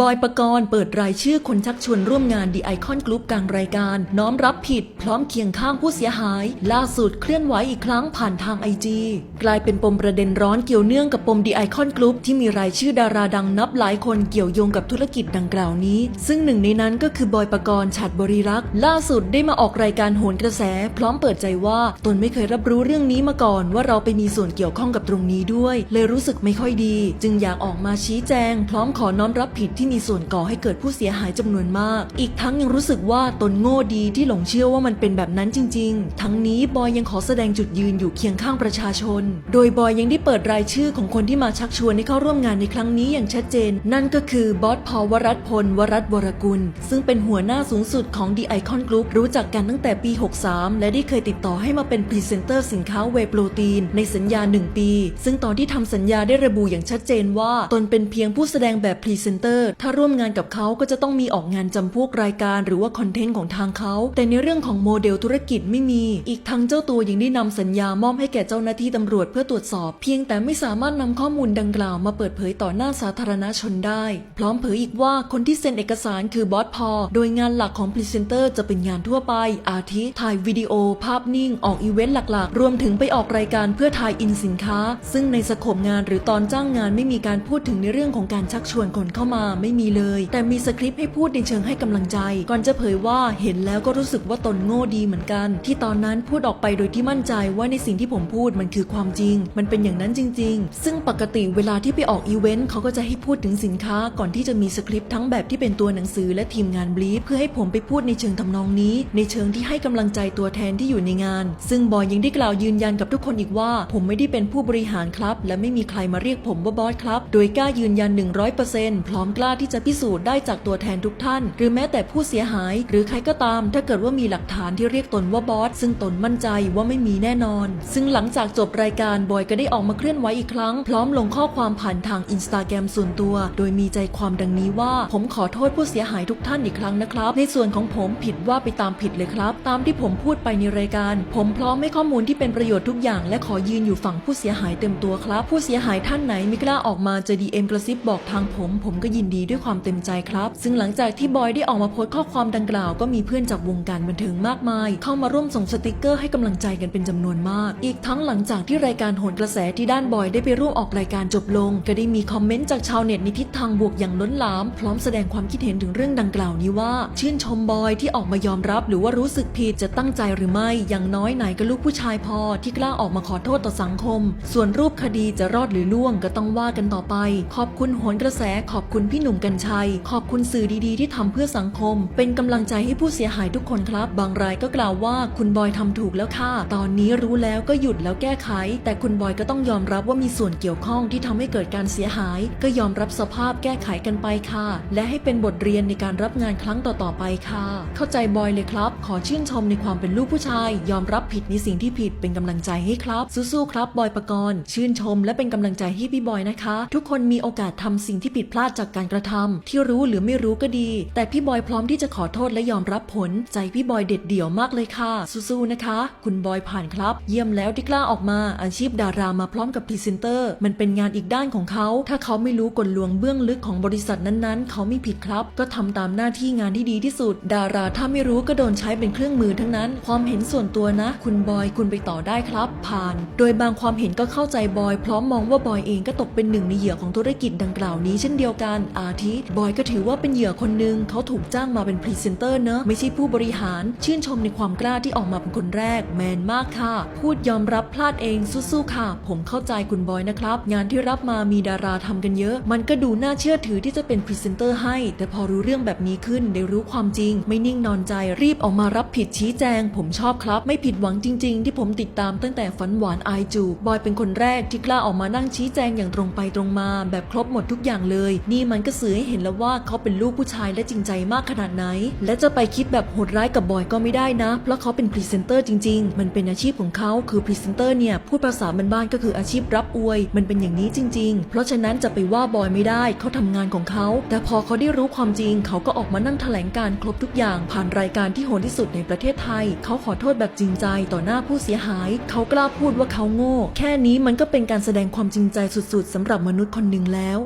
บอยประกรณ์เปิดรายชื่อคนชักชวนร่วมงาน The Icon Group กลางรายการ น้อมรับผิด พร้อมเคียงข้างผู้เสียหาย ล่าสุดเคลื่อนไหวอีกครั้งผ่านทางไอจีกลายเป็นปมประเด็นร้อนเกี่ยวเนื่องกับปม The Icon Group ที่มีรายชื่อดาราดังนับหลายคนเกี่ยวโยงกับธุรกิจดังกล่าวนี้ ซึ่งหนึ่งในนั้นก็คือบอยประกรณ์ฉัดบริรักษ์ล่าสุดได้มาออกรายการโหนกระแส พร้อมเปิดใจว่าตนไม่เคยรับรู้เรื่องนี้มาก่อน ว่าเราไปมีส่วนเกี่ยวข้องกับตรงนี้ด้วย เลยรู้สึกไม่ค่อยดี จึงอยากออกมาชี้แจง พร้อมขอน้อมรับผิดที่ที่มีส่วนก่อให้เกิดผู้เสียหายจำนวนมาก อีกทั้งยังรู้สึกว่าตนโง่ดีที่หลงเชื่อว่ามันเป็นแบบนั้นจริง ๆ ทั้งนี้บอยยังขอแสดงจุดยืนอยู่เคียงข้างประชาชน โดยบอยยังได้เปิดรายชื่อของคนที่มาชักชวนให้เข้าร่วมงานในครั้งนี้อย่างชัดเจน นั่นก็คือบอสพอวรัตน์พล วรัตน์วรกุล ซึ่งเป็นหัวหน้าสูงสุดของ The Icon Group รู้จักกันตั้งแต่ปี 63 และได้เคยติดต่อให้มาเป็นพรีเซนเตอร์สินค้าเวโปรตีน ในสัญญา 1 ปี ซึ่งตอนที่ทำสัญญาได้ระบุอย่างชัดเจนว่า ตนเป็นเพียงผู้แสดงแบบพรีเซนเตอร์ถ้าร่วมงานกับเขาก็จะต้องมีออกงานจำพวกรายการหรือว่าคอนเทนต์ของทางเขา แต่ในเรื่องของโมเดลธุรกิจไม่มี อีกทั้งเจ้าตัวยังได้นำสัญญามอบให้แก่เจ้าหน้าที่ตำรวจเพื่อตรวจสอบ เพียงแต่ไม่สามารถนำข้อมูลดังกล่าวมาเปิดเผยต่อหน้าสาธารณชนได้ พร้อมเผยอีกว่าคนที่เซ็นเอกสารคือบอสพอ โดยงานหลักของพรีเซนเตอร์จะเป็นงานทั่วไป อาทิถ่ายวิดีโอ ภาพนิ่ง ออกอีเวนต์หลักๆ รวมถึงไปออกรายการเพื่อถ่ายอินสินค้า ซึ่งในสโคปงานหรือตอนจ้างงานไม่มีการพูดถึงในเรื่องของการชักชวนคนเข้ามาไม่มีเลย แต่มีสคริปต์ให้พูดในเชิงให้กำลังใจ ก่อนจะเผยว่าเห็นแล้วก็รู้สึกว่าตนโง่ดีเหมือนกัน ที่ตอนนั้นพูดออกไปโดยที่มั่นใจว่าในสิ่งที่ผมพูดมันคือความจริง มันเป็นอย่างนั้นจริง ๆ ซึ่งปกติเวลาที่ไปออกอีเวนต์เขาก็จะให้พูดถึงสินค้า ก่อนที่จะมีสคริปต์ทั้งแบบที่เป็นตัวหนังสือและทีมงานบลีฟเพื่อให้ผมไปพูดในเชิงทำนองนี้ ในเชิงที่ให้กำลังใจตัวแทนที่อยู่ในงาน ซึ่งบอยยังได้กล่าวยืนยันกับทุกคนอีกว่า ผมไม่ได้เป็นผู้บริหารครับ และไม่มีใครมาเรียกผมว่าบอสครับ โดยกล้ายืนยัน 100%พร้อมกล้าที่จะพิสูจน์ได้จากตัวแทนทุกท่าน หรือแม้แต่ผู้เสียหาย หรือใครก็ตาม ถ้าเกิดว่ามีหลักฐานที่เรียกตนว่าบอสซึ่งตนมั่นใจว่าไม่มีแน่นอน ซึ่งหลังจากจบรายการบอยก็ได้ออกมาเคลื่อนไหวอีกครั้ง พร้อมลงข้อความผ่านทางอินสตาแกรมส่วนตัว โดยมีใจความดังนี้ว่า ผมขอโทษผู้เสียหายทุกท่านอีกครั้งนะครับ ในส่วนของผมผิดว่าไปตามผิดเลยครับ ตามที่ผมพูดไปในรายการ ผมพร้อมให้ข้อมูลที่เป็นประโยชน์ทุกอย่าง และขอยืนอยู่ฝั่งผู้เสียหายเต็มตัวครับ ผู้เสียหายท่านไหนไม่กล้าออกมาจะดีเอ็มกระซิบบอกทางผม ผมก็ยินดีด้วยความเต็มใจครับ ซึ่งหลังจากที่บอยได้ออกมาโพสต์ข้อความดังกล่าวก็มีเพื่อนจากวงการบันเทิงมากมาย เข้ามาร่วมส่งสติกเกอร์ให้กำลังใจกันเป็นจำนวนมาก อีกทั้งหลังจากที่รายการโหนกระแสที่ด้านบอยได้ไปร่วมออกรายการจบลง ก็ได้มีคอมเมนต์จากชาวเน็ตในทิศทางบวกอย่างล้นหลาม พร้อมแสดงความคิดเห็นถึงเรื่องดังกล่าวนี้ว่า ชื่นชมบอยที่ออกมายอมรับ หรือว่ารู้สึกผิดจะตั้งใจหรือไม่ อย่างน้อยไหนก็ลูกผู้ชายพอ ที่กล้าออกมาขอโทษต่อสังคม ส่วนรูปคดีจะรอดหรือล่วงก็ต้องว่ากันต่อไป ขอบคุณโหนกระแสขอบคุณพี่หนุ่มกัญชัย ขอบคุณสื่อดีๆ ที่ทำเพื่อสังคม เป็นกำลังใจให้ผู้เสียหายทุกคนครับ บางรายก็กล่าวว่าคุณบอยทำถูกแล้วค่ะ ตอนนี้รู้แล้วก็หยุดแล้วแก้ไข แต่คุณบอยก็ต้องยอมรับว่ามีส่วนเกี่ยวข้องที่ทำให้เกิดการเสียหาย ก็ยอมรับสภาพแก้ไขกันไปค่ะ และให้เป็นบทเรียนในการรับงานครั้งต่อๆไปค่ะ เข้าใจบอยเลยครับ ขอชื่นชมในความเป็นลูกผู้ชาย ยอมรับผิดในสิ่งที่ผิดเป็นกำลังใจให้ครับสู้ๆครับบอยปกรณ์ชื่นชม และเป็นกำลังใจให้พี่บอยนะคะ ทุกคนมีโอกาสทำสิ่งที่ผิดพลาดจากการระทำที่รู้หรือไม่รู้ก็ดี แต่พี่บอยพร้อมที่จะขอโทษและยอมรับผล ใจพี่บอยเด็ดเดี่ยวมากเลยค่ะ สู้ๆนะคะ คุณบอยผ่านครับ เยี่ยมแล้วที่กล้าออกมา อาชีพดารามาพร้อมกับพรีเซนเตอร์ มันเป็นงานอีกด้านของเขา ถ้าเขาไม่รู้กลลวงเบื้องลึกของบริษัทนั้นๆ เขาไม่ผิดครับ ก็ทำตามหน้าที่งานที่ดีที่สุด ดาราถ้าไม่รู้ก็โดนใช้เป็นเครื่องมือทั้งนั้น ความเห็นส่วนตัวนะ คุณบอยคุณไปต่อได้ครับ ผ่าน โดยบางความเห็นก็เข้าใจบอย พร้อมมองว่าบอยเองก็ตกเป็นหนึ่งในเหยื่อของธุรกิจดังกล่าวนี้เช่นเดียวกันาทิบอยก็ถือว่าเป็นเหยื่อคนหนึ่งเขาถูกจ้างมาเป็นพรีเซนเตอร์เนอะไม่ใช่ผู้บริหาร ชื่นชมในความกล้าที่ออกมาเป็นคนแรก แมนมากค่ะ พูดยอมรับพลาดเองสู้ๆค่ะ ผมเข้าใจคุณบอยนะครับ งานที่รับมามีดาราทำกันเยอะ มันก็ดูน่าเชื่อถือที่จะเป็นพรีเซนเตอร์ให้ แต่พอรู้เรื่องแบบนี้ขึ้นได้รู้ความจริง ไม่นิ่งนอนใจรีบออกมารับผิดชี้แจง ผมชอบครับ ไม่ผิดหวังจริง ๆ ที่ผมติดตามตั้งแต่ฝันหวานไอายจูบบอยเป็นคนแรกที่กล้าออกมานั่งชี้แจงอย่างตรงไปตรงมา แบบครบหมดทุกอย่างเลย นี่มันก็สื่อให้เห็นแล้วว่าเขาเป็นลูกผู้ชายและจริงใจมากขนาดไหน และจะไปคิดแบบโหดร้ายกับบอยก็ไม่ได้นะ เพราะเขาเป็นพรีเซนเตอร์จริง ๆ มันเป็นอาชีพของเขาคือพรีเซนเตอร์เนี่ยพูดภาษาบ้านๆก็คืออาชีพรับอวย มันเป็นอย่างนี้จริง ๆ เพราะฉะนั้นจะไปว่าบอยไม่ได้เขาทำงานของเขา แต่พอเขาได้รู้ความจริง เขาก็ออกมานั่งแถลงการครบทุกอย่าง ผ่านรายการที่โหดที่สุดในประเทศไทย เขาขอโทษแบบจริงใจต่อหน้าผู้เสียหาย เขากล้าพูดว่าเขาโง่ แค่นี้มันก็เป็นการแสดงความจริงใจสุด ๆสำหรับมนุษย์คนหนึ่งแล้ว